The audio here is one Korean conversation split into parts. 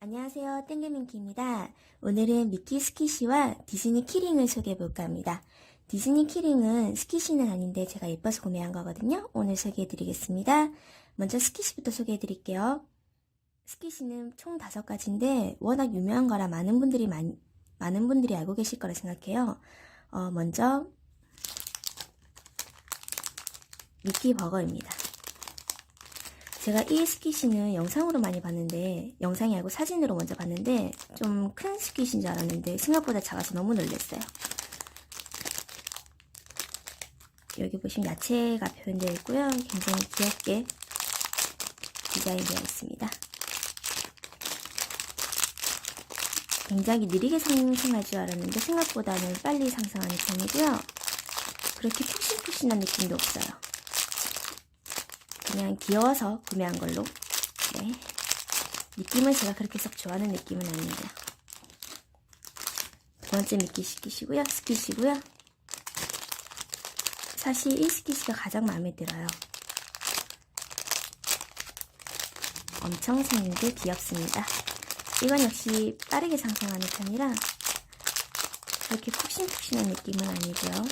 안녕하세요. 땡겨민키입니다. 오늘은 미키 스키시와 디즈니 키링을 소개해볼까 합니다. 디즈니 키링은 스키시는 아닌데 제가 예뻐서 구매한 거거든요. 오늘 소개해드리겠습니다. 먼저 스키시부터 소개해드릴게요. 스키시는 총 다섯 가지인데 워낙 유명한 거라 많은 분들이 많, 많은 분들이 알고 계실 거라 생각해요. 어, 먼저 미키 버거입니다. 제가 이 스키시는 영상으로 많이 봤는데 영상이 아니고 사진으로 먼저 봤는데 좀 큰 스키시인 줄 알았는데 생각보다 작아서 너무 놀랐어요. 여기 보시면 야채가 표현되어 있고요. 굉장히 귀엽게 디자인되어 있습니다. 굉장히 느리게 상승할 줄 알았는데 생각보다는 빨리 상승하는 편이고요. 그렇게 푹신푹신한 느낌도 없어요. 그냥 귀여워서 구매한 걸로. 네. 느낌은 제가 그렇게 썩 좋아하는 느낌은 아닙니다. 두 번째 미끼 스키시고요. 스키시고요. 사실 이 스키시가 가장 마음에 들어요. 엄청 생긴 게 귀엽습니다. 이건 역시 빠르게 상승하는 편이라 그렇게 푹신푹신한 느낌은 아니고요.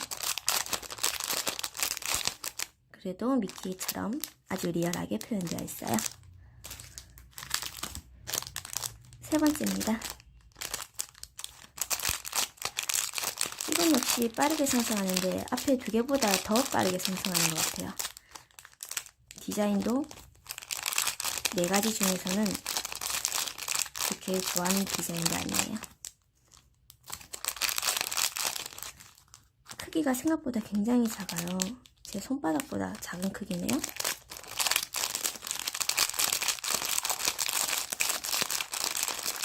그래도 미끼처럼 아주 리얼하게 표현되어 있어요. 세 번째입니다. 이건 역시 빠르게 상승하는데 앞에 두 개보다 더 빠르게 상승하는 것 같아요. 디자인도 네 가지 중에서는 그렇게 좋아하는 디자인도 아니에요. 크기가 생각보다 굉장히 작아요. 제 손바닥보다 작은 크기네요.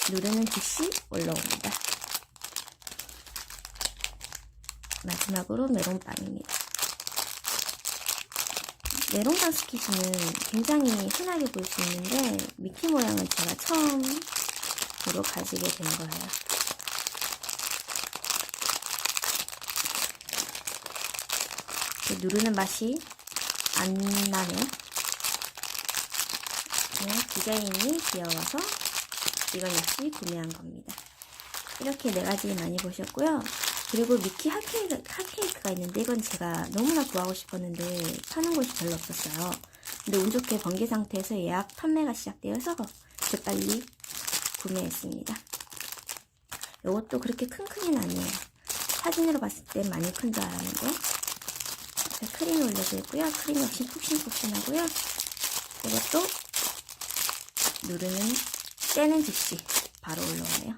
누르는 듯이 올라옵니다. 마지막으로 메론빵입니다. 메론빵 스키즈는 굉장히 흔하게 볼 수 있는데 미키 모양은 제가 처음으로 가지게 된 거예요. 누르는 맛이 안 나네요. 그냥 디자인이 귀여워서 이건 역시 구매한 겁니다. 이렇게 네 가지 많이 보셨고요. 그리고 미키 핫케이크, 핫케이크가 있는데 이건 제가 너무나 구하고 싶었는데 파는 곳이 별로 없었어요. 근데 운 좋게 번개 상태에서 예약 판매가 시작되어서 재빨리 구매했습니다. 이것도 그렇게 큰 크기는 아니에요. 사진으로 봤을 때 많이 큰 줄 알았는데 크림이 올려져 있고요. 크림 역시 푹신푹신하고요. 이것도 누르는 떼는 즉시 바로 올라오네요.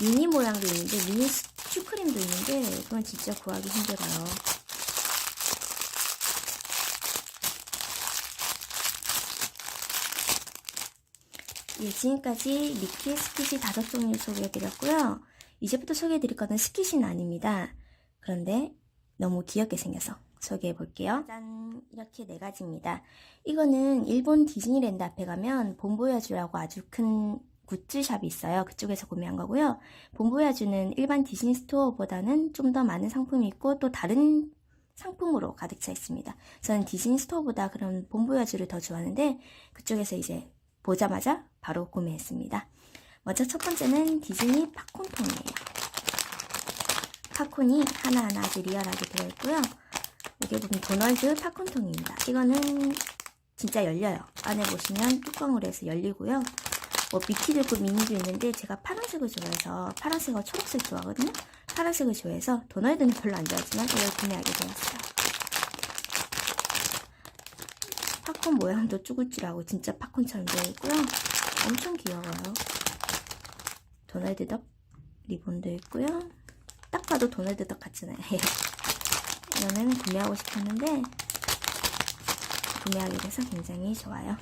미니 모양도 있는데 미니 슈크림도 있는데 그건 진짜 구하기 힘들어요. 예, 지금까지 미키 스킷이 다섯 종류 소개해드렸고요. 이제부터 소개해드릴 거는 스킷은 아닙니다. 그런데 너무 귀엽게 생겨서 소개해 볼게요. 짠! 이렇게 네 가지입니다. 이거는 일본 디즈니랜드 앞에 가면 본보야주라고 아주 큰 굿즈샵이 있어요. 그쪽에서 구매한 거고요. 본보야주는 일반 디즈니 스토어보다는 좀 더 많은 상품이 있고 또 다른 상품으로 가득 차 있습니다. 저는 디즈니 스토어보다 그런 본보야주를 더 좋아하는데 그쪽에서 이제 보자마자 바로 구매했습니다. 먼저 첫 번째는 디즈니 팝콘통이에요. 팝콘이 하나하나 아주 리얼하게 들어있고요. 여기 보면 도널드 팝콘통입니다. 이거는 진짜 열려요. 안에 보시면 뚜껑으로 해서 열리고요. 뭐 미키도 있고 미니도 있는데 제가 파란색을 좋아해서 파란색과 초록색 좋아하거든요. 파란색을 좋아해서 도널드는 별로 안 좋아하지만 이걸 구매하게 되었어요. 팝콘 모양도 쭈글쭈글하고 진짜 팝콘처럼 되어 있고요. 엄청 귀여워요. 도널드 덕 리본도 있고요. 딱 봐도 도널드 덕 같잖아요. 이거는 구매하고 싶었는데 구매하게 돼서 굉장히 좋아요.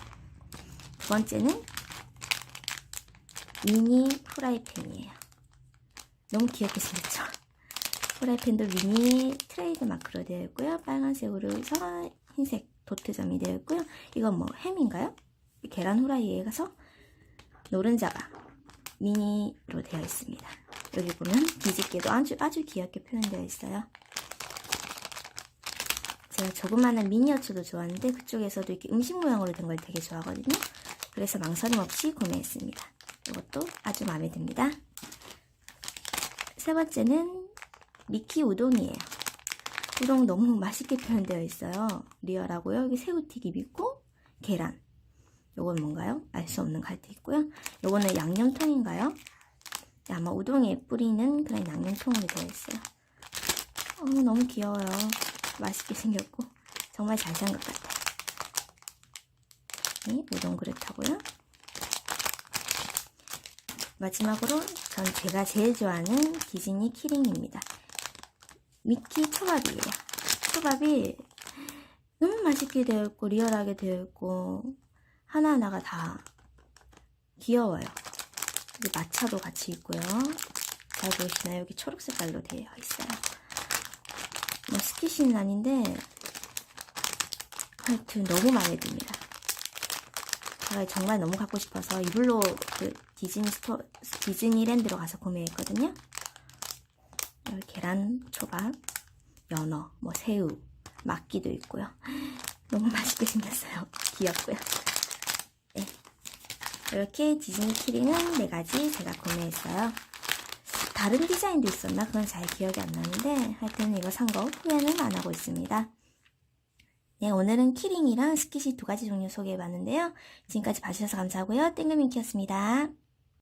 두 번째는 미니 프라이팬이에요. 너무 귀엽게 생겼죠? 프라이팬도 미니 트레이드 마크로 되어 있고요. 빨간색으로 해서 흰색 도트점이 되어 있고요. 이건 뭐 햄인가요? 계란 후라이에 가서 노른자가 미니로 되어 있습니다. 여기 보면 뒤집개도 아주 아주 귀엽게 표현되어 있어요. 제가 조그마한 미니어처도 좋아하는데 그쪽에서도 이렇게 음식 모양으로 된 걸 되게 좋아하거든요. 그래서 망설임 없이 구매했습니다. 이것도 아주 마음에 듭니다. 세 번째는 미키 우동이에요. 우동 너무 맛있게 표현되어 있어요. 리얼하고요. 여기 새우튀김 있고 계란. 요건 뭔가요? 알 수 없는 갈대 있고요. 요거는 양념통인가요? 네, 아마 우동에 뿌리는 그런 양념통으로 되어 있어요. 어, 너무 귀여워요. 맛있게 생겼고 정말 잘 산 것 같아요. 네, 우동 그릇하고요. 마지막으로 전 제가 제일 좋아하는 디즈니 키링입니다. 미키 초밥이에요. 초밥이 너무 맛있게 되어 있고 리얼하게 되어 있고 하나하나가 다 귀여워요. 여기 마차도 같이 있고요. 잘 보이시나요? 여기 초록 색깔로 되어 있어요. 뭐 스키시는 아닌데 하여튼 너무 마음에 듭니다. 제가 정말 너무 갖고 싶어서 이불로 그 디즈니 스토 디즈니랜드로 가서 구매했거든요. 여기 계란 초밥, 연어, 뭐 새우, 막기도 있고요. 너무 맛있게 생겼어요. 귀엽고요. 네. 이렇게 디즈니 키링은 네 가지 제가 구매했어요. 다른 디자인도 있었나? 그건 잘 기억이 안 나는데 하여튼 이거 산 거 후회는 안 하고 있습니다. 네, 오늘은 키링이랑 스키시 두 가지 종류 소개해봤는데요. 지금까지 봐주셔서 감사하고요. 땡글민키였습니다.